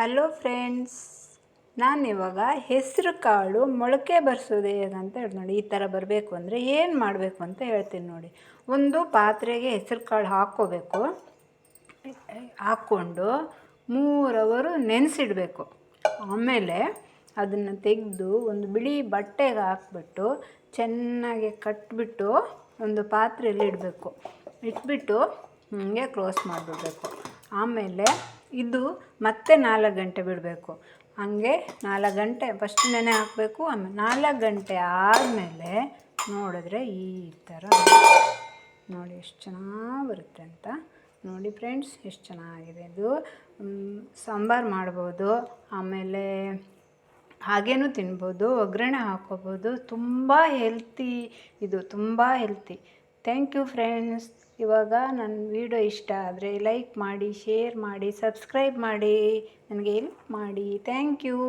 Hello friends ನಾನಿವಾಗ ಹೆಸರು ಕಾಳು ಮೊಳಕೆ ಬರ್ಸೋದು ಹೇಗಂತ ಹೇಳಿ ನೋಡಿ, ಈ ಥರ ಬರಬೇಕು ಅಂದರೆ ಏನು ಮಾಡಬೇಕು ಅಂತ ಹೇಳ್ತೀನಿ ನೋಡಿ. ಒಂದು ಪಾತ್ರೆಗೆ ಹೆಸರು ಕಾಳು ಹಾಕ್ಕೋಬೇಕು. ಹಾಕ್ಕೊಂಡು ಮೂರು ಅವರು ನೆನೆಸಿಡಬೇಕು. ಆಮೇಲೆ ಅದನ್ನು ತೆಗೆದು ಒಂದು ಬಿಳಿ ಬಟ್ಟೆಗೆ ಹಾಕ್ಬಿಟ್ಟು ಚೆನ್ನಾಗಿ ಕಟ್ಬಿಟ್ಟು ಒಂದು ಪಾತ್ರೆಯಲ್ಲಿ ಇಡಬೇಕು. ಇಟ್ಬಿಟ್ಟು ಹಿಂಗೆ ಕ್ಲೋಸ್ ಮಾಡಿಬಿಡ್ಬೇಕು. ಆಮೇಲೆ ಇದು ಮತ್ತೆ ನಾಲ್ಕು ಗಂಟೆ ಬಿಡಬೇಕು. ಹಂಗೆ ನಾಲ್ಕು ಗಂಟೆ ಫಸ್ಟ್ ನೆನೆ ಹಾಕಬೇಕು ಆಮೇಲೆ ನಾಲ್ಕು ಗಂಟೆ ಆದಮೇಲೆ ನೋಡಿದ್ರೆ ಈ ಥರ ನೋಡಿ ಎಷ್ಟು ಚೆನ್ನಾಗಿ ಬರುತ್ತೆ ಅಂತ. ನೋಡಿ ಫ್ರೆಂಡ್ಸ್, ಎಷ್ಟು ಚೆನ್ನಾಗಿದೆ ಇದು. ಸಾಂಬಾರು ಮಾಡ್ಬೋದು, ಆಮೇಲೆ ಹಾಗೇನೂ ತಿನ್ಬೋದು, ಒಗ್ಗರಣೆ ಹಾಕ್ಕೋಬೋದು. ತುಂಬ ಹೆಲ್ತಿ ಇದು, ತುಂಬ ಹೆಲ್ತಿ ಥ್ಯಾಂಕ್ ಯು ಫ್ರೆಂಡ್ಸ್. ಇವಾಗ ನನ್ನ ವಿಡಿಯೋ ಇಷ್ಟ ಆದರೆ ಲೈಕ್ ಮಾಡಿ, ಶೇರ್ ಮಾಡಿ, ಸಬ್ಸ್ಕ್ರೈಬ್ ಮಾಡಿ. ನನಗೆ ಹೆಲ್ಪ್ ಮಾಡಿ. Thank you.